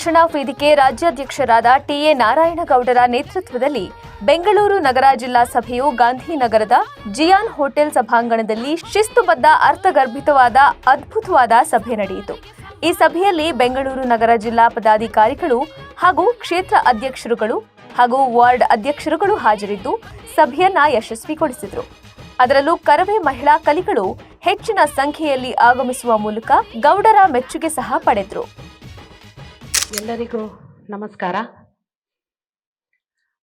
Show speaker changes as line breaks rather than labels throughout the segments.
ರಕ್ಷಣಾ ವೇದಿಕೆ ರಾಜ್ಯಾಧ್ಯಕ್ಷರಾದ ಟಿಎ ನಾರಾಯಣಗೌಡರ ನೇತೃತ್ವದಲ್ಲಿ ಬೆಂಗಳೂರು ನಗರ ಜಿಲ್ಲಾ ಸಭೆಯು ಗಾಂಧಿನಗರದ ಜಿಯಾನ್ ಹೋಟೆಲ್ ಸಭಾಂಗಣದಲ್ಲಿ ಶಿಸ್ತುಬದ್ಧ, ಅರ್ಥಗರ್ಭಿತವಾದ, ಅದ್ಭುತವಾದ ಸಭೆ ನಡೆಯಿತು. ಈ ಸಭೆಯಲ್ಲಿ ಬೆಂಗಳೂರು ನಗರ ಜಿಲ್ಲಾ ಪದಾಧಿಕಾರಿಗಳು ಹಾಗೂ ಕ್ಷೇತ್ರ ಅಧ್ಯಕ್ಷರುಗಳು ಹಾಗೂ ವಾರ್ಡ್ ಅಧ್ಯಕ್ಷರುಗಳು ಹಾಜರಿದ್ದು ಸಭೆಯನ್ನ ಯಶಸ್ವಿಗೊಳಿಸಿದರು. ಅದರಲ್ಲೂ ಕರವೇ ಮಹಿಳಾ ಕಲಿಗಳು ಹೆಚ್ಚಿನ ಸಂಖ್ಯೆಯಲ್ಲಿ ಆಗಮಿಸುವ ಮೂಲಕ ಗೌಡರ ಮೆಚ್ಚುಗೆ ಸಹ ಪಡೆದರು.
ಎಲ್ಲರಿಗೂ ನಮಸ್ಕಾರ.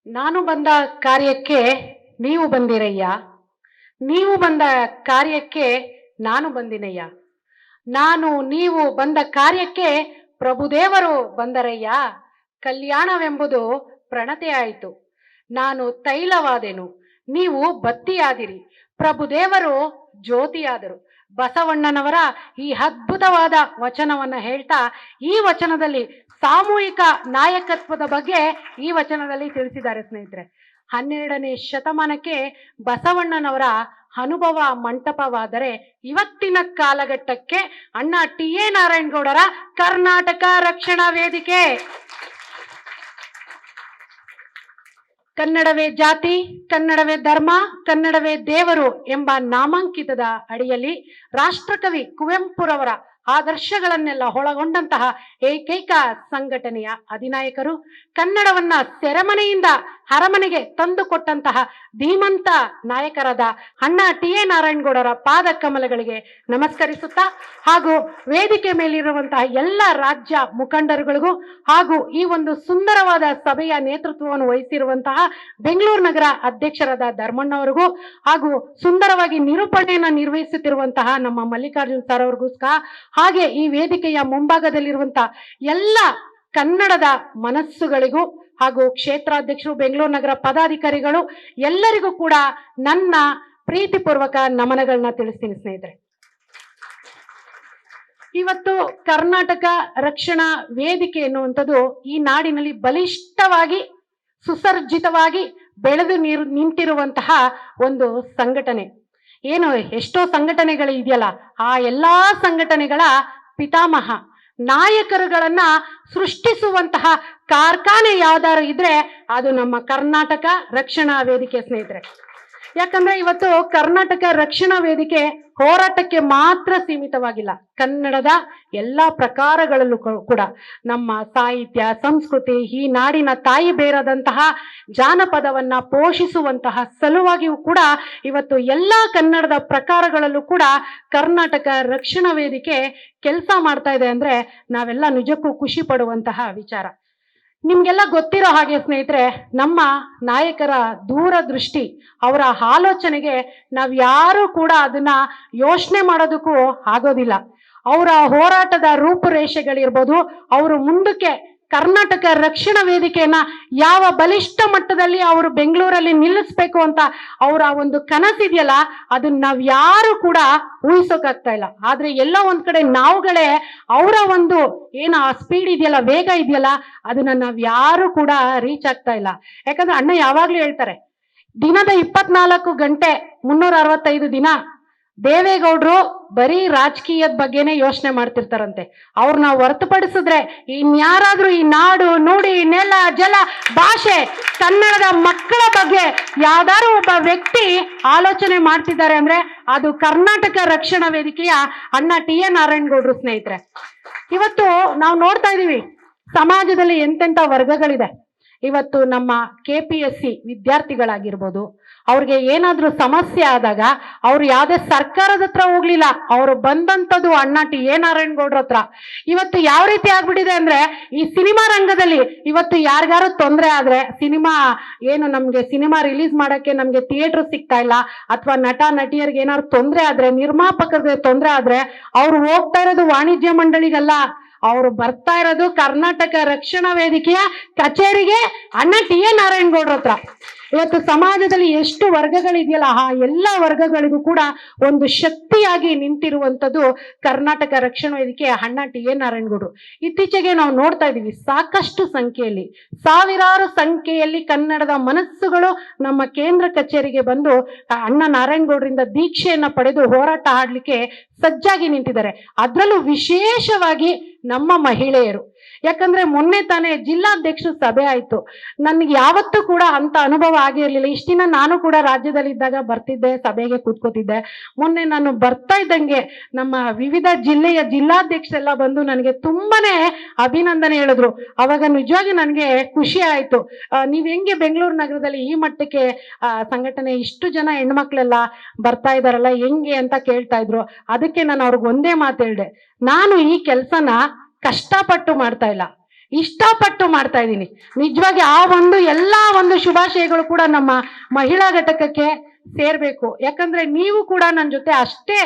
ನಾನು ಬಂದ ಕಾರ್ಯಕ್ಕೆ ನೀವು ಬಂದಿರಯ್ಯ. ನೀವು ಬಂದ ಕಾರ್ಯಕ್ಕೆ ನಾನು ಬಂದಿನಯ್ಯ. ನಾನು ನೀವು ಬಂದ ಕಾರ್ಯಕ್ಕೆ ಪ್ರಭುದೇವರು ಬಂದರಯ್ಯ. ಕಲ್ಯಾಣವೆಂಬುದು ಪ್ರಣತೆಯಾಯಿತು ನಾನು ತೈಲವಾದೆನು. ನೀವು ಬತ್ತಿಯಾದಿರಿ ಪ್ರಭುದೇವರು ಜ್ಯೋತಿಯಾದರು. ಬಸವಣ್ಣನವರ ಈ ಅದ್ಭುತವಾದ ವಚನವನ್ನು ಹೇಳ್ತಾ ಈ ವಚನದಲ್ಲಿ ಸಾಮೂಹಿಕ ನಾಯಕತ್ವದ ಬಗ್ಗೆ ಈ ವಚನದಲ್ಲಿ ತಿಳಿಸಿದ್ದಾರೆ ಸ್ನೇಹಿತರೆ. ಹನ್ನೆರಡನೇ ಶತಮಾನಕ್ಕೆ ಬಸವಣ್ಣನವರ ಅನುಭವ ಮಂಟಪವಾದರೆ ಇವತ್ತಿನ ಕಾಲಘಟ್ಟಕ್ಕೆ ಅಣ್ಣ ಟಿ ಎ ನಾರಾಯಣಗೌಡರ ಕರ್ನಾಟಕ ರಕ್ಷಣಾ ವೇದಿಕೆ. ಕನ್ನಡವೇ ಜಾತಿ, ಕನ್ನಡವೇ ಧರ್ಮ, ಕನ್ನಡವೇ ದೇವರು ಎಂಬ ನಾಮಾಂಕಿತದ ಅಡಿಯಲ್ಲಿ ರಾಷ್ಟ್ರಕವಿ ಕುವೆಂಪುರವರ ಆದರ್ಶಗಳನ್ನೆಲ್ಲ ಒಳಗೊಂಡಂತಹ ಏಕೈಕ ಸಂಘಟನೆಯ ಅಧಿನಾಯಕರು ಕನ್ನಡವನ್ನ ಸೆರೆಮನೆಯಿಂದ ಅರಮನೆಗೆ ತಂದುಕೊಟ್ಟಂತಹ ಧೀಮಂತ ನಾಯಕರಾದ ಅಣ್ಣ ಟಿ ಎ ನಾರಾಯಣಗೌಡರ ಪಾದ ಕಮಲಗಳಿಗೆ ನಮಸ್ಕರಿಸುತ್ತಾ ಹಾಗೂ ವೇದಿಕೆ ಮೇಲಿರುವಂತಹ ಎಲ್ಲ ರಾಜ್ಯ ಮುಖಂಡರುಗಳಿಗೂ ಹಾಗೂ ಈ ಒಂದು ಸುಂದರವಾದ ಸಭೆಯ ನೇತೃತ್ವವನ್ನು ವಹಿಸಿರುವಂತಹ ಬೆಂಗಳೂರು ನಗರ ಅಧ್ಯಕ್ಷರಾದ ಧರ್ಮಣ್ಣವರಿಗೂ ಹಾಗೂ ಸುಂದರವಾಗಿ ನಿರೂಪಣೆಯನ್ನು ನಿರ್ವಹಿಸುತ್ತಿರುವಂತಹ ನಮ್ಮ ಮಲ್ಲಿಕಾರ್ಜುನ್ ಸರ್ ಅವ್ರಿಗೂ ಸಹ ಹಾಗೆ ಈ ವೇದಿಕೆಯ ಮುಂಭಾಗದಲ್ಲಿರುವಂತಹ ಎಲ್ಲ ಕನ್ನಡದ ಮನಸ್ಸುಗಳಿಗೂ ಹಾಗೂ ಕ್ಷೇತ್ರಾಧ್ಯಕ್ಷರು, ಬೆಂಗಳೂರು ನಗರ ಪದಾಧಿಕಾರಿಗಳು ಎಲ್ಲರಿಗೂ ಕೂಡ ನನ್ನ ಪ್ರೀತಿಪೂರ್ವಕ ನಮನಗಳನ್ನ ತಿಳಿಸ್ತೀನಿ ಸ್ನೇಹಿತರೆ. ಇವತ್ತು ಕರ್ನಾಟಕ ರಕ್ಷಣಾ ವೇದಿಕೆ ಎನ್ನುವಂಥದ್ದು ಈ ನಾಡಿನಲ್ಲಿ ಬಲಿಷ್ಠವಾಗಿ, ಸುಸರ್ಜಿತವಾಗಿ ಬೆಳೆದು ನೀರು ನಿಂತಿರುವಂತಹ ಒಂದು ಸಂಘಟನೆ. ಏನು, ಎಷ್ಟೋ ಸಂಘಟನೆಗಳು ಇದೆಯಲ್ಲ ಆ ಎಲ್ಲಾ ಸಂಘಟನೆಗಳ ಪಿತಾಮಹ ನಾಯಕರುಗಳನ್ನ ಸೃಷ್ಟಿಸುವಂತಹ ಕಾರ್ಖಾನೆ ಯಾವ್ದಾದ್ರು ಇದ್ರೆ ಅದು ನಮ್ಮ ಕರ್ನಾಟಕ ರಕ್ಷಣಾ ವೇದಿಕೆ ಸ್ನೇಹಿತರೆ. ಯಾಕಂದ್ರೆ ಇವತ್ತು ಕರ್ನಾಟಕ ರಕ್ಷಣಾ ವೇದಿಕೆ ಹೋರಾಟಕ್ಕೆ ಮಾತ್ರ ಸೀಮಿತವಾಗಿಲ್ಲ. ಕನ್ನಡದ ಎಲ್ಲಾ ಪ್ರಕಾರಗಳಲ್ಲೂ ಕೂಡ ನಮ್ಮ ಸಾಹಿತ್ಯ, ಸಂಸ್ಕೃತಿ, ಈ ನಾಡಿನ ತಾಯಿ ಬೇರಾದಂತಹ ಜಾನಪದವನ್ನ ಪೋಷಿಸುವಂತಹ ಸಲುವಾಗಿಯೂ ಕೂಡ ಇವತ್ತು ಎಲ್ಲಾ ಕನ್ನಡದ ಪ್ರಕಾರಗಳಲ್ಲೂ ಕೂಡ ಕರ್ನಾಟಕ ರಕ್ಷಣಾ ವೇದಿಕೆ ಕೆಲಸ ಮಾಡ್ತಾ ಇದೆ ಅಂದ್ರೆ ನಾವೆಲ್ಲ ನಿಜಕ್ಕೂ ಖುಷಿ ಪಡುವಂತಹ ವಿಚಾರ. ನಿಮ್ಗೆಲ್ಲ ಗೊತ್ತಿರೋ ಹಾಗೆ ಸ್ನೇಹಿತರೆ, ನಮ್ಮ ನಾಯಕರ ದೂರದೃಷ್ಟಿ, ಅವರ ಆಲೋಚನೆಗೆ ನಾವು ಯಾರು ಕೂಡ ಅದನ್ನ ಯೋಚನೆ ಮಾಡೋದಕ್ಕೂ ಆಗೋದಿಲ್ಲ. ಅವರ ಹೋರಾಟದ ರೂಪುರೇಷೆಗಳಿರ್ಬೋದು, ಅವರು ಮುಂದಕ್ಕೆ ಕರ್ನಾಟಕ ರಕ್ಷಣಾ ವೇದಿಕೆಯನ್ನ ಯಾವ ಬಲಿಷ್ಠ ಮಟ್ಟದಲ್ಲಿ ಅವರು ಬೆಂಗಳೂರಲ್ಲಿ ನಿಲ್ಲಿಸ್ಬೇಕು ಅಂತ ಅವರ ಒಂದು ಕನಸಿದೆಯಲ್ಲ ಅದನ್ನ ನಾವ್ ಯಾರು ಕೂಡ ಊಹಿಸೋಕಾಗ್ತಾ ಇಲ್ಲ. ಆದ್ರೆ ಎಲ್ಲ ಒಂದ್ ಕಡೆ ನಾವುಗಳೇ ಅವರ ಒಂದು ಏನು ಆ ಸ್ಪೀಡ್ ಇದೆಯಲ್ಲ, ವೇಗ ಇದೆಯಲ್ಲ, ಅದನ್ನ ನಾವ್ ಯಾರು ಕೂಡ ರೀಚ್ ಆಗ್ತಾ ಇಲ್ಲ. ಯಾಕಂದ್ರೆ ಅಣ್ಣ ಯಾವಾಗ್ಲೂ ಹೇಳ್ತಾರೆ, ದಿನದ ಇಪ್ಪತ್ನಾಲ್ಕು ಗಂಟೆ ಮುನ್ನೂರ ಅರವತ್ತೈದು ದಿನ ದೇವೇಗೌಡರು ಬರೀ ರಾಜಕೀಯದ ಬಗ್ಗೆನೇ ಯೋಚನೆ ಮಾಡ್ತಿರ್ತಾರಂತೆ. ಅವ್ರನ್ನ ಹೊರತುಪಡಿಸಿದ್ರೆ ಇನ್ಯಾರಾದ್ರೂ ಈ ನಾಡು ನುಡಿ, ನೆಲ, ಜಲ, ಭಾಷೆ, ಕನ್ನಡದ ಮಕ್ಕಳ ಬಗ್ಗೆ ಯಾವ್ದಾದ್ರು ಒಬ್ಬ ವ್ಯಕ್ತಿ ಆಲೋಚನೆ ಮಾಡ್ತಿದ್ದಾರೆ ಅಂದ್ರೆ ಅದು ಕರ್ನಾಟಕ ರಕ್ಷಣಾ ವೇದಿಕೆಯ ಅಣ್ಣ ಟಿ ಎ ನಾರಾಯಣಗೌಡರು ಸ್ನೇಹಿತರೆ. ಇವತ್ತು ನಾವು ನೋಡ್ತಾ ಇದೀವಿ, ಸಮಾಜದಲ್ಲಿ ಎಂತೆಂತ ವರ್ಗಗಳಿದೆ. ಇವತ್ತು ನಮ್ಮ ಕೆ ಪಿ ಎಸ್ ಸಿ ವಿದ್ಯಾರ್ಥಿಗಳಾಗಿರ್ಬೋದು ಅವ್ರಿಗೆ ಏನಾದರೂ ಸಮಸ್ಯೆ ಆದಾಗ ಅವ್ರು ಯಾವುದೇ ಸರ್ಕಾರದ ಹತ್ರ ಹೋಗ್ಲಿಲ್ಲ. ಅವರು ಬಂದಂಥದ್ದು ಅಣ್ಣ ಟಿ ಎ ನಾರಾಯಣಗೌಡ್ರ ಹತ್ರ. ಇವತ್ತು ಯಾವ ರೀತಿ ಆಗ್ಬಿಟ್ಟಿದೆ ಅಂದ್ರೆ ಈ ಸಿನಿಮಾ ರಂಗದಲ್ಲಿ ಇವತ್ತು ಯಾರಿಗಾರು ತೊಂದರೆ ಆದ್ರೆ ಸಿನಿಮಾ ಏನು ನಮಗೆ ಸಿನಿಮಾ ರಿಲೀಸ್ ಮಾಡೋಕ್ಕೆ ನಮಗೆ ಥಿಯೇಟರ್ ಸಿಗ್ತಾ ಇಲ್ಲ ಅಥವಾ ನಟ ನಟಿಯರಿಗೆ ಏನಾದ್ರು ತೊಂದರೆ ಆದ್ರೆ ನಿರ್ಮಾಪಕರಿಗೆ ತೊಂದರೆ ಆದ್ರೆ ಅವ್ರು ಹೋಗ್ತಾ ಇರೋದು ವಾಣಿಜ್ಯ ಮಂಡಳಿಗಲ್ಲ. ಅವರು ಬರ್ತಾ ಇರೋದು ಕರ್ನಾಟಕ ರಕ್ಷಣಾ ವೇದಿಕೆಯ ಕಚೇರಿಗೆ ಅಣ್ಣ ಟಿ ಎ ನಾರಾಯಣಗೌಡ್ರ ಹತ್ರ. ಇವತ್ತು ಸಮಾಜದಲ್ಲಿ ಎಷ್ಟು ವರ್ಗಗಳಿದೆಯಲ್ಲ, ಆ ಎಲ್ಲ ವರ್ಗಗಳಿಗೂ ಕೂಡ ಒಂದು ಶಕ್ತಿಯಾಗಿ ನಿಂತಿರುವಂತದ್ದು ಕರ್ನಾಟಕ ರಕ್ಷಣಾ ವೇದಿಕೆ ಅಣ್ಣ ಟಿ ಎ ನಾರಾಯಣಗೌಡರು. ಇತ್ತೀಚೆಗೆ ನಾವು ನೋಡ್ತಾ ಇದ್ದೀವಿ, ಸಾಕಷ್ಟು ಸಂಖ್ಯೆಯಲ್ಲಿ, ಸಾವಿರಾರು ಸಂಖ್ಯೆಯಲ್ಲಿ ಕನ್ನಡದ ಮನಸ್ಸುಗಳು ನಮ್ಮ ಕೇಂದ್ರ ಕಚೇರಿಗೆ ಬಂದು ಅಣ್ಣ ನಾರಾಯಣಗೌಡರಿಂದ ದೀಕ್ಷೆಯನ್ನ ಪಡೆದು ಹೋರಾಟ ಆಡ್ಲಿಕ್ಕೆ ಸಜ್ಜಾಗಿ ನಿಂತಿದ್ದಾರೆ. ಅದರಲ್ಲೂ ವಿಶೇಷವಾಗಿ ನಮ್ಮ ಮಹಿಳೆಯರು. ಯಾಕಂದ್ರೆ ಮೊನ್ನೆ ತಾನೇ ಜಿಲ್ಲಾಧ್ಯಕ್ಷ ಸಭೆ ಆಯ್ತು. ನನ್ಗೆ ಯಾವತ್ತೂ ಕೂಡ ಅಂತ ಅನುಭವ ಆಗಿರ್ಲಿಲ್ಲ. ಇಷ್ಟ ದಿನ ನಾನು ಕೂಡ ರಾಜ್ಯದಲ್ಲಿ ಇದ್ದಾಗ ಬರ್ತಿದ್ದೆ, ಸಭೆಗೆ ಕೂತ್ಕೋತಿದ್ದೆ. ಮೊನ್ನೆ ನಾನು ಬರ್ತಾ ಇದ್ದಂಗೆ ನಮ್ಮ ವಿವಿಧ ಜಿಲ್ಲೆಯ ಜಿಲ್ಲಾಧ್ಯಕ್ಷರೆಲ್ಲ ಬಂದು ನನಗೆ ತುಂಬಾನೇ ಅಭಿನಂದನೆ ಹೇಳಿದ್ರು. ಅವಾಗ ನಿಜವಾಗಿ ನನಗೆ ಖುಷಿ ಆಯ್ತು. ನೀವು ಹೆಂಗೆ ಬೆಂಗಳೂರು ನಗರದಲ್ಲಿ ಈ ಮಟ್ಟಕ್ಕೆ ಸಂಘಟನೆ ಇಷ್ಟು ಜನ ಹೆಣ್ಮಕ್ಳೆಲ್ಲ ಬರ್ತಾ ಇದಾರಲ್ಲ ಹೆಂಗೆ ಅಂತ ಕೇಳ್ತಾ ಇದ್ರು. ಅದಕ್ಕೆ ನಾನು ಅವ್ರಿಗೆ ಒಂದೇ ಮಾತು ಹೇಳ್ದೆ. ನಾನು ಈ ಕೆಲ್ಸನ ಕಷ್ಟಪಟ್ಟು ಮಾಡ್ತಾ ಇಲ್ಲ. ಇಷ್ಟಪಟ್ಟು ಮಾಡ್ತಾ ಇದ್ದೀನಿ. ನಿಜವಾಗಿ ಆ ಒಂದು ಎಲ್ಲಾ ಒಂದು ಶುಭಾಶಯಗಳು ಕೂಡ ನಮ್ಮ ಮಹಿಳಾ ಘಟಕಕ್ಕೆ ಸೇರ್ಬೇಕು. ಯಾಕಂದ್ರೆ ನೀವು ಕೂಡ ನನ್ನ ಜೊತೆ ಅಷ್ಟೇ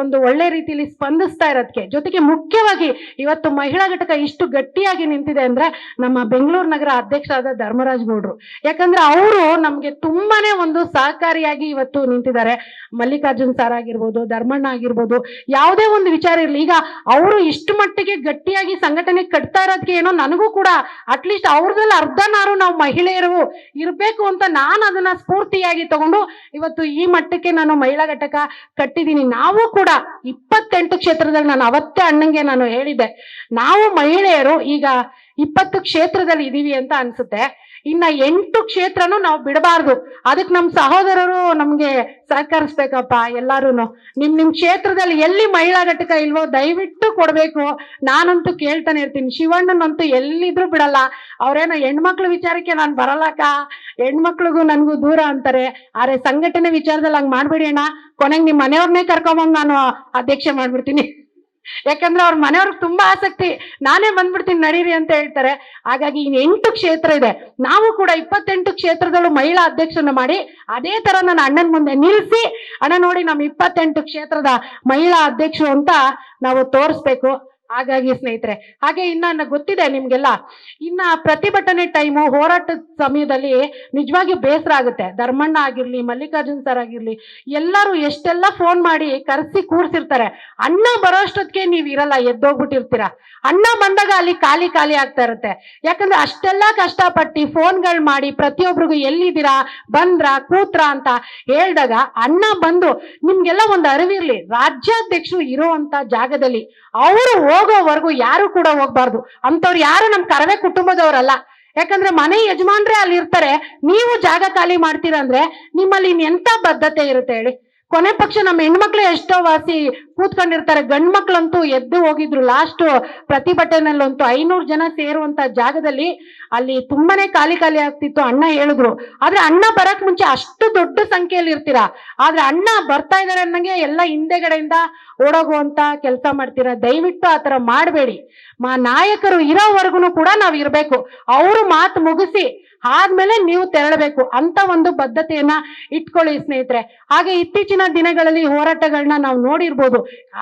ಒಂದು ಒಳ್ಳೆ ರೀತಿಯಲ್ಲಿ ಸ್ಪಂದಿಸ್ತಾ ಇರೋದಕ್ಕೆ ಜೊತೆಗೆ ಮುಖ್ಯವಾಗಿ ಇವತ್ತು ಮಹಿಳಾ ಘಟಕ ಇಷ್ಟು ಗಟ್ಟಿಯಾಗಿ ನಿಂತಿದೆ ಅಂದ್ರೆ ನಮ್ಮ ಬೆಂಗಳೂರು ನಗರ ಅಧ್ಯಕ್ಷರಾದ ಧರ್ಮರಾಜ್ ಗೌಡ್ರು. ಯಾಕಂದ್ರೆ ಅವರು ನಮ್ಗೆ ತುಂಬಾನೇ ಒಂದು ಸಹಕಾರಿಯಾಗಿ ಇವತ್ತು ನಿಂತಿದ್ದಾರೆ. ಮಲ್ಲಿಕಾರ್ಜುನ್ ಸರ್ ಆಗಿರ್ಬೋದು, ಧರ್ಮಣ್ಣ ಆಗಿರ್ಬೋದು, ಯಾವುದೇ ಒಂದು ವಿಚಾರ ಇರಲಿ. ಈಗ ಅವರು ಇಷ್ಟು ಮಟ್ಟಿಗೆ ಗಟ್ಟಿಯಾಗಿ ಸಂಘಟನೆ ಕಟ್ತಾ ಇರೋದಕ್ಕೆ ಏನೋ ನನಗೂ ಕೂಡ ಅಟ್ಲೀಸ್ಟ್ ಅವ್ರದಲ್ಲಿ ಅರ್ಧನಾರು ನಾವು ಮಹಿಳೆಯರು ಇರಬೇಕು ಅಂತ ನಾನು ಅದನ್ನ ಸ್ಫೂರ್ತಿಯಾಗಿ ತಗೊಂಡು ಇವತ್ತು ಈ ಮಟ್ಟಕ್ಕೆ ನಾನು ಮಹಿಳಾ ಘಟಕ ಕಟ್ಟಿದ್ದೀನಿ. ನಾವು ಕೂಡ ಇಪ್ಪತ್ತೆಂಟು ಕ್ಷೇತ್ರದಲ್ಲಿ ನಾನು ಅವತ್ತೇ ಅಣ್ಣಂಗೆ ನಾನು ಹೇಳಿದ್ದೆ. ನಾವು ಮಹಿಳೆಯರು ಈಗ ಇಪ್ಪತ್ತು ಕ್ಷೇತ್ರದಲ್ಲಿ ಇದ್ದೀವಿ ಅಂತ ಅನ್ಸುತ್ತೆ. ಇನ್ನ ಎಂಟು ಕ್ಷೇತ್ರನೂ ನಾವು ಬಿಡಬಾರ್ದು. ಅದಕ್ಕೆ ನಮ್ಮ ಸಹೋದರರು ನಮ್ಗೆ ಸಹಕರಿಸ್ಬೇಕಪ್ಪ ಎಲ್ಲಾರು ನಿಮ್ ನಿಮ್ ಕ್ಷೇತ್ರದಲ್ಲಿ ಎಲ್ಲಿ ಮಹಿಳಾ ಘಟಕ ಇಲ್ವೋ ದಯವಿಟ್ಟು ಕೊಡ್ಬೇಕು. ನಾನಂತೂ ಕೇಳ್ತಾನೆ ಇರ್ತೀನಿ. ಶಿವಣ್ಣನಂತೂ ಎಲ್ಲಿದ್ರು ಬಿಡಲ್ಲ. ಅವ್ರೇನೋ ಹೆಣ್ಮಕ್ಳು ವಿಚಾರಕ್ಕೆ ನಾನು ಬರಲ್ಲಕ್ಕ ಹೆಣ್ಮಕ್ಳಿಗೂ ನನಗೂ ದೂರ ಅಂತಾರೆ. ಆದ್ರೆ ಸಂಘಟನೆ ವಿಚಾರದಲ್ಲಿ ಹಂಗ್ ಮಾಡ್ಬೇಡಿ ಅಣ್ಣ. ಕೊನೆಗೆ ನಿಮ್ಮ ಮನೆಯವ್ರನ್ನೇ ಕರ್ಕೊಂಬಂಗ್ ನಾನು ಅಧ್ಯಕ್ಷೆ ಮಾಡ್ಬಿಡ್ತೀನಿ. ಯಾಕಂದ್ರೆ ಅವ್ರ ಮನೆಯವ್ರಿಗೆ ತುಂಬಾ ಆಸಕ್ತಿ. ನಾನೇ ಬಂದ್ಬಿಡ್ತೀನಿ, ನಡೀರಿ ಅಂತ ಹೇಳ್ತಾರೆ. ಹಾಗಾಗಿ ಇನ್ನು ಎಂಟು ಕ್ಷೇತ್ರ ಇದೆ. ನಾವು ಕೂಡ ಇಪ್ಪತ್ತೆಂಟು ಕ್ಷೇತ್ರದಲ್ಲೂ ಮಹಿಳಾ ಅಧ್ಯಕ್ಷನ ಮಾಡಿ, ಅದೇ ತರ ನನ್ನ ಅಣ್ಣನ ಮುಂದೆ ನಿಲ್ಸಿ, ಅಣ್ಣ ನೋಡಿ ನಮ್ಮ ಇಪ್ಪತ್ತೆಂಟು ಕ್ಷೇತ್ರದ ಮಹಿಳಾ ಅಧ್ಯಕ್ಷರು ಅಂತ ನಾವು ತೋರಿಸ್ಬೇಕು. ಹಾಗಾಗಿ ಸ್ನೇಹಿತರೆ, ಹಾಗೆ ಇನ್ನ ಗೊತ್ತಿದೆ ನಿಮ್ಗೆಲ್ಲ, ಇನ್ನ ಪ್ರತಿಭಟನೆ ಟೈಮು ಹೋರಾಟದ ಸಮಯದಲ್ಲಿ ನಿಜವಾಗಿ ಬೇಸರ ಆಗುತ್ತೆ. ಧರ್ಮಣ್ಣ ಆಗಿರ್ಲಿ, ಮಲ್ಲಿಕಾರ್ಜುನ್ ಸರ್ ಆಗಿರ್ಲಿ, ಎಲ್ಲರೂ ಎಷ್ಟೆಲ್ಲ ಫೋನ್ ಮಾಡಿ ಕರೆಸಿ ಕೂರ್ಸಿರ್ತಾರೆ. ಅಣ್ಣ ಬರೋಷ್ಟೊತ್ತಿಗೆ ನೀವ್ ಇರಲ್ಲ, ಎದ್ದೋಗ್ಬಿಟ್ಟಿರ್ತೀರ. ಅಣ್ಣ ಬಂದಾಗ ಅಲ್ಲಿ ಖಾಲಿ ಖಾಲಿ ಆಗ್ತಾ ಇರುತ್ತೆ. ಯಾಕಂದ್ರೆ ಅಷ್ಟೆಲ್ಲ ಕಷ್ಟಪಟ್ಟು ಫೋನ್ಗಳು ಮಾಡಿ ಪ್ರತಿಯೊಬ್ರಿಗೂ ಎಲ್ಲಿದ್ದೀರಾ, ಬಂದ್ರ, ಕೂತ್ರ ಅಂತ ಹೇಳ್ದಾಗ ಅಣ್ಣ ಬಂದು ನಿಮ್ಗೆಲ್ಲ ಒಂದು ಅರಿವಿರ್ಲಿ. ರಾಜ್ಯಾಧ್ಯಕ್ಷರು ಇರುವಂತ ಜಾಗದಲ್ಲಿ ಅವರು ಹೋಗೋವರೆಗೂ ಯಾರು ಕೂಡ ಹೋಗ್ಬಾರ್ದು. ಅಂತವ್ರು ಯಾರು ನಮ್ ಕರವೇ ಕುಟುಂಬದವರಲ್ಲ. ಯಾಕಂದ್ರೆ ಮನೆ ಯಜಮಾನ್ರೆ ಅಲ್ಲಿ ಇರ್ತಾರೆ ನೀವು ಜಾಗ ಖಾಲಿ ಮಾಡ್ತೀರಾ ಅಂದ್ರೆ ನಿಮ್ಮಲ್ಲಿ ಇನ್ ಎಂತ ಬದ್ಧತೆ ಇರುತ್ತೆ ಹೇಳಿ. ಕೊನೆ ಪಕ್ಷ ನಮ್ಮ ಹೆಣ್ಮಕ್ಳು ಎಷ್ಟೋ ವಾಸಿ ಕೂತ್ಕೊಂಡಿರ್ತಾರೆ. ಗಂಡ್ ಮಕ್ಳಂತೂ ಎದ್ದು ಹೋಗಿದ್ರು. ಲಾಸ್ಟ್ ಪ್ರತಿಭಟನೆಯಲ್ಲಂತೂ ಐನೂರು ಜನ ಸೇರುವಂತ ಜಾಗದಲ್ಲಿ ಅಲ್ಲಿ ತುಂಬಾನೇ ಖಾಲಿ ಖಾಲಿ ಆಗ್ತಿತ್ತು ಅಣ್ಣ ಹೇಳಿದ್ರು. ಆದ್ರೆ ಅಣ್ಣ ಬರಕ್ ಮುಂಚೆ ಅಷ್ಟು ದೊಡ್ಡ ಸಂಖ್ಯೆಯಲ್ಲಿ ಇರ್ತೀರಾ? ಆದ್ರೆ ಅಣ್ಣ ಬರ್ತಾ ಇದಾರೆ ಅನ್ನಂಗೆ ಎಲ್ಲ ಹಿಂದೆಗಡೆಯಿಂದ ಓಡೋಗುವಂತ ಕೆಲಸ ಮಾಡ್ತೀರ? ದಯವಿಟ್ಟು ಆತರ ಮಾಡಬೇಡಿ. ಮಾ ನಾಯಕರು ಇರೋವರೆಗೂ ಕೂಡ ನಾವ್ ಇರ್ಬೇಕು. ಅವರು ಮಾತು ಮುಗಿಸಿ ಆದ್ಮೇಲೆ ನೀವು ತೆರಳಬೇಕು ಅಂತ ಒಂದು ಬದ್ಧತೆಯನ್ನ ಇಟ್ಕೊಳ್ಳಿ ಸ್ನೇಹಿತರೆ. ಹಾಗೆ ಇತ್ತೀಚಿನ ದಿನಗಳಲ್ಲಿ ಹೋರಾಟಗಳನ್ನ ನಾವು ನೋಡಿರ್ಬೋದು.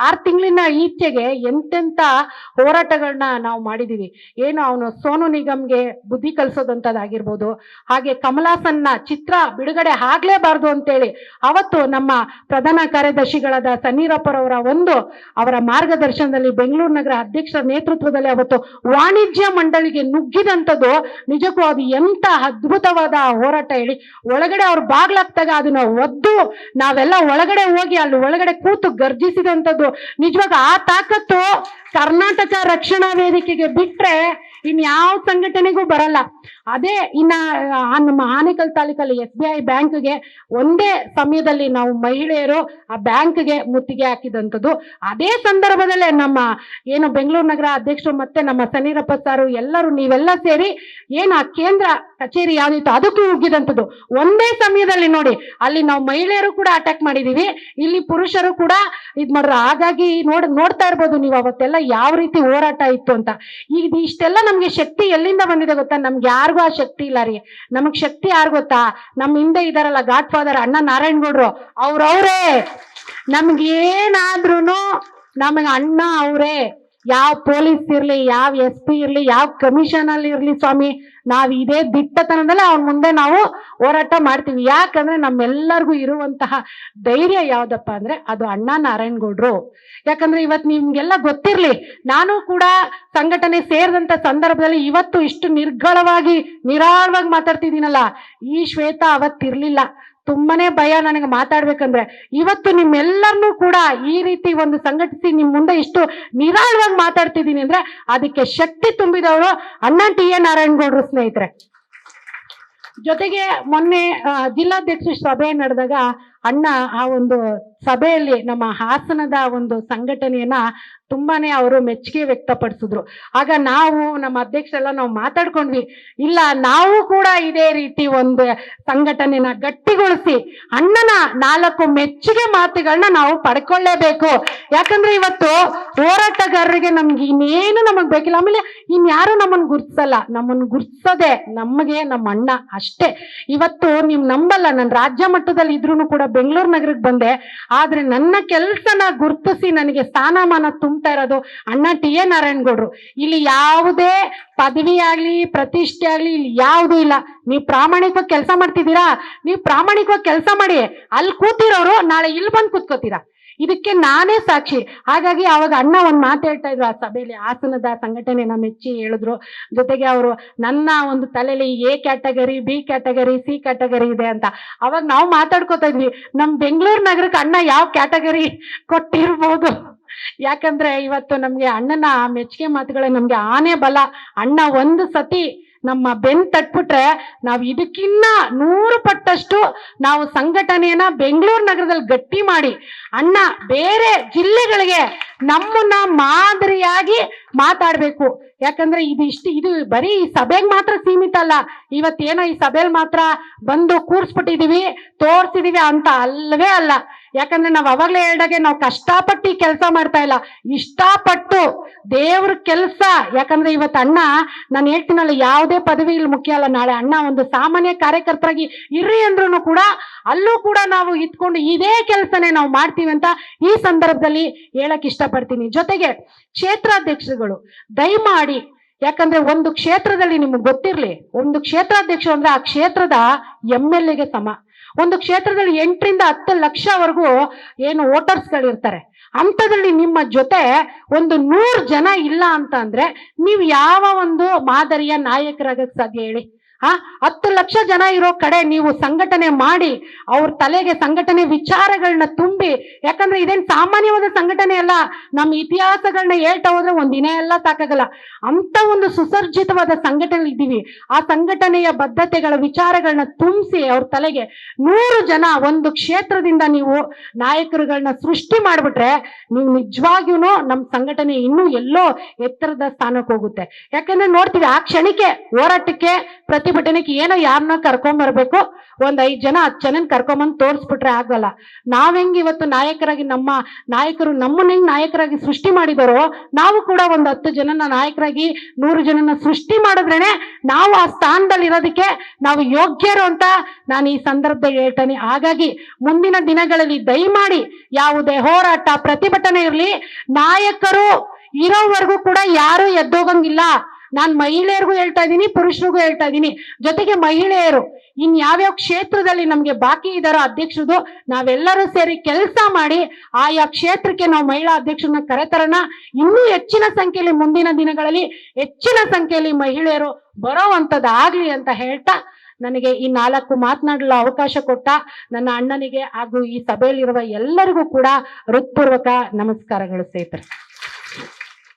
ಆರು ತಿಂಗಳಿನ ಈಚೆಗೆ ಎಂತೆಂತ ಹೋರಾಟಗಳನ್ನ ನಾವು ಮಾಡಿದೀವಿ. ಏನು ಅವನು ಸೋನು ನಿಗಮ್ಗೆ ಬುದ್ಧಿ ಕಲಿಸೋದಂತದಾಗಿರ್ಬೋದು ಹಾಗೆ ಕಮಲಾಸನ್ನ ಚಿತ್ರ ಬಿಡುಗಡೆ ಆಗ್ಲೇಬಾರ್ದು ಅಂತೇಳಿ ಅವತ್ತು ನಮ್ಮ ಪ್ರಧಾನ ಕಾರ್ಯದರ್ಶಿಗಳಾದ ಸನ್ನೀರಪ್ಪರವರ ಒಂದು ಅವರ ಮಾರ್ಗದರ್ಶನದಲ್ಲಿ ಬೆಂಗಳೂರು ನಗರ ಅಧ್ಯಕ್ಷರ ನೇತೃತ್ವದಲ್ಲಿ ಅವತ್ತು ವಾಣಿಜ್ಯ ಮಂಡಳಿಗೆ ನುಗ್ಗಿದಂಥದ್ದು ನಿಜಕ್ಕೂ ಅದು ಎಂತ ಅದ್ಭುತವಾದ ಹೋರಾಟ ಹೇಳಿ. ಒಳಗಡೆ ಅವ್ರು ಬಾಗ್ಲಾಗ್ತಾಗ ಅದನ್ನ ಒದ್ದು ನಾವೆಲ್ಲ ಒಳಗಡೆ ಹೋಗಿ ಅಲ್ಲಿ ಒಳಗಡೆ ಕೂತು ಗರ್ಜಿಸಿದಂಥದ್ದು. ನಿಜವಾಗ ಆ ತಾಕತ್ತು ಕರ್ನಾಟಕ ರಕ್ಷಣಾ ವೇದಿಕೆಗೆ ಬಿಟ್ರೆ ಇನ್ ಯಾವ ಸಂಘಟನೆಗೂ ಬರಲ್ಲ. ಅದೇ ಇನ್ನ ನಮ್ಮ ಆನೇಕಲ್ ತಾಲೂಕಲ್ಲಿ ಎಸ್ ಬಿ ಐ ಬ್ಯಾಂಕ್ಗೆ ಒಂದೇ ಸಮಯದಲ್ಲಿ ನಾವು ಮಹಿಳೆಯರು ಆ ಬ್ಯಾಂಕ್ಗೆ ಮುತ್ತಿಗೆ ಹಾಕಿದಂಥದ್ದು. ಅದೇ ಸಂದರ್ಭದಲ್ಲೇ ನಮ್ಮ ಏನು ಬೆಂಗಳೂರು ನಗರ ಅಧ್ಯಕ್ಷರು ಮತ್ತೆ ನಮ್ಮ ಸನೀರಪ್ಪ ಸಾರು ಎಲ್ಲರೂ ನೀವೆಲ್ಲ ಸೇರಿ ಏನು ಆ ಕೇಂದ್ರ ಕಚೇರಿ ಯಾವ್ದಿತ್ತು ಅದಕ್ಕೂ ಉಗ್ಗಿದಂಥದ್ದು. ಒಂದೇ ಸಮಯದಲ್ಲಿ ನೋಡಿ, ಅಲ್ಲಿ ನಾವು ಮಹಿಳೆಯರು ಕೂಡ ಅಟ್ಯಾಕ್ ಮಾಡಿದೀವಿ, ಇಲ್ಲಿ ಪುರುಷರು ಕೂಡ ಇದ್ ಮಾಡ್ರು. ಹಾಗಾಗಿ ನೋಡ್, ನೋಡ್ತಾ ಇರ್ಬೋದು ನೀವು ಅವತ್ತೆಲ್ಲ ಯಾವ ರೀತಿ ಹೋರಾಟ ಇತ್ತು ಅಂತ. ಈಗ ಇಷ್ಟೆಲ್ಲ ನಮ್ಗೆ ಶಕ್ತಿ ಎಲ್ಲಿಂದ ಬಂದಿದೆ ಗೊತ್ತಾ? ನಮ್ಗೆ ಯಾರಿಗೂ ಆ ಶಕ್ತಿ ಇಲ್ಲ ರೀ. ನಮಗ್ ಶಕ್ತಿ ಯಾರು ಗೊತ್ತಾ? ನಮ್ ಹಿಂದೆ ಇದಾರಲ್ಲ, ಗಾಡ್ ಫಾದರ್ ಅಣ್ಣ ನಾರಾಯಣ್ ಗೌಡ್ರು. ಅವ್ರವ್ರೇ. ನಮ್ಗೇನಾದ್ರೂನು ನಮಗ್ ಅಣ್ಣ ಅವ್ರೇ. ಯಾವ ಪೊಲೀಸ್ ಇರ್ಲಿ, ಯಾವ ಎಸ್ ಪಿ ಇರ್ಲಿ, ಯಾವ ಕಮಿಷನ್ ಅಲ್ಲಿ ಇರ್ಲಿ ಸ್ವಾಮಿ, ನಾವ್ ಇದೇ ದಿಟ್ಟತನದಲ್ಲಿ ಅವ್ನ ಮುಂದೆ ನಾವು ಹೋರಾಟ ಮಾಡ್ತೀವಿ. ಯಾಕಂದ್ರೆ ನಮ್ಮೆಲ್ಲರಿಗೂ ಇರುವಂತಹ ಧೈರ್ಯ ಯಾವ್ದಪ್ಪ ಅಂದ್ರೆ ಅದು ಅಣ್ಣ ನಾರಾಯಣ್ ಗೌಡ್ರು ಯಾಕಂದ್ರೆ ಇವತ್ ನಿಮ್ಗೆಲ್ಲ ಗೊತ್ತಿರ್ಲಿ, ನಾನು ಕೂಡ ಸಂಘಟನೆ ಸೇರಿದಂತ ಸಂದರ್ಭದಲ್ಲಿ ಇವತ್ತು ಇಷ್ಟು ನಿರ್ಗಳವಾಗಿ ನಿರಾಳವಾಗಿ ಮಾತಾಡ್ತಿದ್ದೀನಲ್ಲ, ಈ ಶ್ವೇತ ಅವತ್ತಿರ್ಲಿಲ್ಲ. ತುಂಬಾನೇ ಭಯ ನನಗೆ ಮಾತಾಡ್ಬೇಕಂದ್ರೆ. ಇವತ್ತು ನಿಮ್ಮೆಲ್ಲರನ್ನೂ ಕೂಡ ಈ ರೀತಿ ಒಂದು ಸಂಘಟಿಸಿ ನಿಮ್ ಮುಂದೆ ಇಷ್ಟು ನಿರಾಳವಾಗಿ ಮಾತಾಡ್ತಿದ್ದೀನಿ ಅಂದ್ರೆ ಅದಕ್ಕೆ ಶಕ್ತಿ ತುಂಬಿದವರು ಅಣ್ಣ ಟಿ ಎ ನಾರಾಯಣಗೌಡರು ಸ್ನೇಹಿತರೆ. ಜೊತೆಗೆ ಮೊನ್ನೆ ಜಿಲ್ಲಾಧ್ಯಕ್ಷ ಸಭೆ ನಡೆದಾಗ ಅಣ್ಣ ಆ ಒಂದು ಸಭೆಯಲ್ಲಿ ನಮ್ಮ ಹಾಸನದ ಒಂದು ಸಂಘಟನೆಯನ್ನ ತುಂಬಾನೇ ಅವರು ಮೆಚ್ಚುಗೆ ವ್ಯಕ್ತಪಡಿಸಿದ್ರು. ಆಗ ನಾವು ನಮ್ಮ ಅಧ್ಯಕ್ಷರೆಲ್ಲ ನಾವು ಮಾತಾಡ್ಕೊಂಡ್ವಿ, ಇಲ್ಲ ನಾವು ಕೂಡ ಇದೇ ರೀತಿ ಒಂದು ಸಂಘಟನೆನ ಗಟ್ಟಿಗೊಳಿಸಿ ಅಣ್ಣನ ನಾಲ್ಕು ಮೆಚ್ಚುಗೆ ಮಾತುಗಳನ್ನ ನಾವು ಪಡ್ಕೊಳ್ಳೇಬೇಕು. ಯಾಕಂದ್ರೆ ಇವತ್ತು ಹೋರಾಟಗಾರರಿಗೆ ನಮ್ಗೆ ಇನ್ನೇನು ನಮಗ್ ಬೇಕಿಲ್ಲ. ಆಮೇಲೆ ಇನ್ಯಾರು ನಮ್ಮನ್ ಗುರ್ತಿಸಲ್ಲ, ನಮ್ಮನ್ ಗುರ್ತಿಸೋದೆ ನಮಗೆ ನಮ್ಮ ಅಣ್ಣ ಅಷ್ಟೇ. ಇವತ್ತು ನೀವು ನಂಬಲ್ಲ, ನಾನು ರಾಜ್ಯ ಮಟ್ಟದಲ್ಲಿ ಇದ್ರೂ ಕೂಡ ಬೆಂಗಳೂರು ನಗರಕ್ಕೆ ಬಂದೆ ಆದ್ರೆ ನನ್ನ ಕೆಲಸನ ಗುರ್ತಿಸಿ ನನಗೆ ಸ್ಥಾನಮಾನ ತುಂಬ್ತಾ ಇರೋದು ಅಣ್ಣ ಟಿ ಎ ನಾರಾಯಣಗೌಡ್ರು. ಇಲ್ಲಿ ಯಾವುದೇ ಪದವಿ ಆಗ್ಲಿ, ಪ್ರತಿಷ್ಠೆ ಆಗ್ಲಿ ಇಲ್ಲಿ ಯಾವ್ದು ಇಲ್ಲ. ನೀವು ಪ್ರಾಮಾಣಿಕವಾಗಿ ಕೆಲಸ ಮಾಡ್ತಿದ್ದೀರಾ? ನೀವು ಪ್ರಾಮಾಣಿಕವಾಗಿ ಕೆಲಸ ಮಾಡಿ. ಅಲ್ಲಿ ಕೂತಿರೋರು ನಾಳೆ ಇಲ್ಲಿ ಬಂದು ಕೂತ್ಕೋತೀರಾ? ಇದಕ್ಕೆ ನಾನೇ ಸಾಕ್ಷಿ. ಹಾಗಾಗಿ ಅವಾಗ ಅಣ್ಣ ಒಂದು ಮಾತು ಹೇಳ್ತಾ ಇದ್ರು ಆ ಸಭೆಯಲ್ಲಿ. ಹಾಸನದ ಸಂಘಟನೆನ ಮೆಚ್ಚಿ ಹೇಳಿದ್ರು. ಜೊತೆಗೆ ಅವರು, ನನ್ನ ಒಂದು ತಲೆಯಲ್ಲಿ A category, B category, C category ಇದೆ ಅಂತ. ಅವಾಗ ನಾವು ಮಾತಾಡ್ಕೋತಾ ಇದ್ವಿ. ನಮ್ಮ ಬೆಂಗಳೂರು ನಗರಕ್ಕೆ ಅಣ್ಣ ಯಾವ ಕ್ಯಾಟಗರಿ ಕೊಟ್ಟಿರ್ಬೋದು? ಯಾಕಂದ್ರೆ ಇವತ್ತು ನಮ್ಗೆ ಅಣ್ಣನ ಮೆಚ್ಚುಗೆ ಮಾತುಗಳೇ ನಮ್ಗೆ ಆನೆ ಬಲ. ಅಣ್ಣ ಒಂದು ಸತಿ ನಮ್ಮ ಬೆನ್ ತಟ್ಬಿಟ್ರೆ ನಾವು ಇದಕ್ಕಿನ್ನ ನೂರು ಪಟ್ಟಷ್ಟು ನಾವು ಸಂಘಟನೆಯನ್ನ ಬೆಂಗಳೂರು ನಗರದಲ್ಲಿ ಗಟ್ಟಿ ಮಾಡಿ, ಅಣ್ಣ ಬೇರೆ ಜಿಲ್ಲೆಗಳಿಗೆ ನಮ್ಮನ್ನ ಮಾದರಿಯಾಗಿ ಮಾತಾಡಬೇಕು. ಯಾಕಂದ್ರೆ ಇದು ಇಷ್ಟು, ಇದು ಬರೀ ಈ ಸಭೆಗೆ ಮಾತ್ರ ಸೀಮಿತ ಅಲ್ಲ. ಇವತ್ತೇನೋ ಈ ಸಭೆಯಲ್ಲಿ ಮಾತ್ರ ಬಂದು ಕೂರ್ಸ್ಬಿಟ್ಟಿದೀವಿ, ತೋರ್ಸಿದೀವಿ ಅಂತ ಅಲ್ಲವೇ ಅಲ್ಲ. ಯಾಕಂದ್ರೆ ನಾವ್ ಅವಾಗ್ಲೇ ಹೇಳ್ದಾಗೆ ನಾವು ಕಷ್ಟಪಟ್ಟು ಈ ಕೆಲಸ ಮಾಡ್ತಾ ಇಲ್ಲ. ಇಷ್ಟಪಟ್ಟು ದೇವ್ರ ಕೆಲಸ. ಯಾಕಂದ್ರೆ ಇವತ್ತು ಅಣ್ಣ, ನಾನು ಹೇಳ್ತೀನಲ್ಲ, ಯಾವುದೇ ಪದವಿ ಇಲ್ಲಿ ಮುಖ್ಯ ಅಲ್ಲ. ನಾಳೆ ಅಣ್ಣ ಒಂದು ಸಾಮಾನ್ಯ ಕಾರ್ಯಕರ್ತರಾಗಿ ಇರ್ರಿ ಅಂದ್ರೂ ಕೂಡ ಅಲ್ಲೂ ಕೂಡ ನಾವು ಇದ್ಕೊಂಡು ಇದೇ ಕೆಲಸನೇ ನಾವು ಮಾಡ್ತೀವಿ ಅಂತ ಈ ಸಂದರ್ಭದಲ್ಲಿ ಹೇಳಕ್ ಇಷ್ಟಪಡ್ತೀನಿ. ಜೊತೆಗೆ ಕ್ಷೇತ್ರಾಧ್ಯಕ್ಷರುಗಳು, ದಯಮಾಡಿ, ಯಾಕಂದ್ರೆ ಒಂದು ಕ್ಷೇತ್ರದಲ್ಲಿ ನಿಮ್ಗೆ ಗೊತ್ತಿರ್ಲಿ, ಒಂದು ಕ್ಷೇತ್ರಾಧ್ಯಕ್ಷರು ಅಂದ್ರೆ ಆ ಕ್ಷೇತ್ರದ ಎಂ ಎಲ್ ಎಗೆ ಸಮ. ಒಂದು ಕ್ಷೇತ್ರದಲ್ಲಿ ಎಂಟರಿಂದ ಹತ್ತು ಲಕ್ಷವರೆಗೂ ಏನು ವೋಟರ್ಸ್ ಗಳಿರ್ತಾರೆ ಅಂಥದ್ರಲ್ಲಿ ನಿಮ್ಮ ಜೊತೆ ಒಂದು ನೂರು ಜನ ಇಲ್ಲ ಅಂತ ಅಂದ್ರೆ ನೀವು ಯಾವ ಒಂದು ಮಾದರಿಯ ನಾಯಕರಾಗಕ್ಕೆ ಸಾಧ್ಯ ಹೇಳಿ? ಆ ಹತ್ತು ಲಕ್ಷ ಜನ ಇರೋ ಕಡೆ ನೀವು ಸಂಘಟನೆ ಮಾಡಿ, ಅವ್ರ ತಲೆಗೆ ಸಂಘಟನೆ ವಿಚಾರಗಳನ್ನ ತುಂಬಿ, ಯಾಕಂದ್ರೆ ಇದೇನ್ ಸಾಮಾನ್ಯವಾದ ಸಂಘಟನೆ ಅಲ್ಲ ನಮ್ಮ ಇತಿಹಾಸಗಳನ್ನ ಹೇಳ್ತಾ ಹೋದ್ರೆ ಒಂದ್ ದಿನ ಎಲ್ಲ ಸಾಕಾಗಲ್ಲ. ಅಂತ ಒಂದು ಸುಸರ್ಜಿತವಾದ ಸಂಘಟನೆ ಇದ್ದೀವಿ. ಆ ಸಂಘಟನೆಯ ಬದ್ಧತೆಗಳ ವಿಚಾರಗಳನ್ನ ತುಂಬಿಸಿ ಅವ್ರ ತಲೆಗೆ ನೂರು ಜನ ಒಂದು ಕ್ಷೇತ್ರದಿಂದ ನೀವು ನಾಯಕರುಗಳನ್ನ ಸೃಷ್ಟಿ ಮಾಡ್ಬಿಟ್ರೆ, ನೀವು ನಿಜವಾಗಿಯೂ ನಮ್ಮ ಸಂಘಟನೆ ಇನ್ನೂ ಎಲ್ಲೋ ಎತ್ತರದ ಸ್ಥಾನಕ್ಕೆ ಹೋಗುತ್ತೆ. ಯಾಕಂದ್ರೆ ನೋಡ್ತೀವಿ, ಆ ಕ್ಷಣಕ್ಕೆ ಹೋರಾಟಕ್ಕೆ ಪ್ರತಿಭಟನೆಗೆ ಏನೋ ಯಾರನ್ನ ಕರ್ಕೊಂಡ್ ಬರ್ಬೇಕು. ಒಂದ್ ಐದ್ ಜನ, ಹತ್ತು ಜನ ಕರ್ಕೊಂಬಂದ್ ತೋರ್ಸ್ಬಿಟ್ರೆ ಆಗಲ್ಲ ನಾವ್ ಹೆಂಗ್ ಇವತ್ತು ನಾಯಕರಾಗಿ ನಮ್ಮ ನಾಯಕರು ನಮ್ಮನ್ನ ಹೆಂಗ್ ನಾಯಕರಾಗಿ ಸೃಷ್ಟಿ ಮಾಡಿದಾರೋ, ನಾವು ಕೂಡ ಒಂದ್ ಹತ್ತು ಜನನ ನಾಯಕರಾಗಿ ನೂರು ಜನನ ಸೃಷ್ಟಿ ಮಾಡಿದ್ರೇನೆ ನಾವು ಆ ಸ್ಥಾನದಲ್ಲಿ ಇರೋದಕ್ಕೆ ನಾವು ಯೋಗ್ಯರು ಅಂತ ನಾನು ಈ ಸಂದರ್ಭದಲ್ಲಿ ಹೇಳ್ತೇನೆ. ಹಾಗಾಗಿ ಮುಂದಿನ ದಿನಗಳಲ್ಲಿ ದಯಮಾಡಿ ಯಾವುದೇ ಹೋರಾಟ, ಪ್ರತಿಭಟನೆ ಇರಲಿ. ನಾಯಕರು ಇರೋವರೆಗೂ ಕೂಡ ಯಾರು ಎದ್ದೋಗಂಗಿಲ್ಲ. ನಾನ್ ಮಹಿಳೆಯರಿಗೂ ಹೇಳ್ತಾ ಇದ್ದೀನಿ ಪುರುಷರಿಗೂ ಹೇಳ್ತಾ ಇದ್ದೀನಿ ಜೊತೆಗೆ ಮಹಿಳೆಯರು, ಇನ್ ಯಾವ್ಯಾವ ಕ್ಷೇತ್ರದಲ್ಲಿ ನಮಗೆ ಬಾಕಿ ಇದ್ದಾರೋ ಅಧ್ಯಕ್ಷರದು ನಾವೆಲ್ಲರೂ ಸೇರಿ ಕೆಲಸ ಮಾಡಿ ಆಯಾ ಕ್ಷೇತ್ರಕ್ಕೆ ನಾವು ಮಹಿಳಾ ಅಧ್ಯಕ್ಷರನ್ನ ಕರೆತರೋಣ. ಇನ್ನೂ ಹೆಚ್ಚಿನ ಸಂಖ್ಯೆಯಲ್ಲಿ ಮುಂದಿನ ದಿನಗಳಲ್ಲಿ ಹೆಚ್ಚಿನ ಸಂಖ್ಯೆಯಲ್ಲಿ ಮಹಿಳೆಯರು ಬರೋವಂಥದ್ದು ಆಗ್ಲಿ ಅಂತ ಹೇಳ್ತಾ ನನಗೆ ಈ ನಾಲ್ಕು ಮಾತನಾಡಲು ಅವಕಾಶ ಕೊಟ್ಟ ನನ್ನ ಅಣ್ಣನಿಗೆ ಹಾಗೂ ಈ ಸಭೆಯಲ್ಲಿರುವ ಎಲ್ಲರಿಗೂ ಕೂಡ ಹೃತ್ಪೂರ್ವಕ ನಮಸ್ಕಾರಗಳು ಸ್ನೇಹಿತರೆ.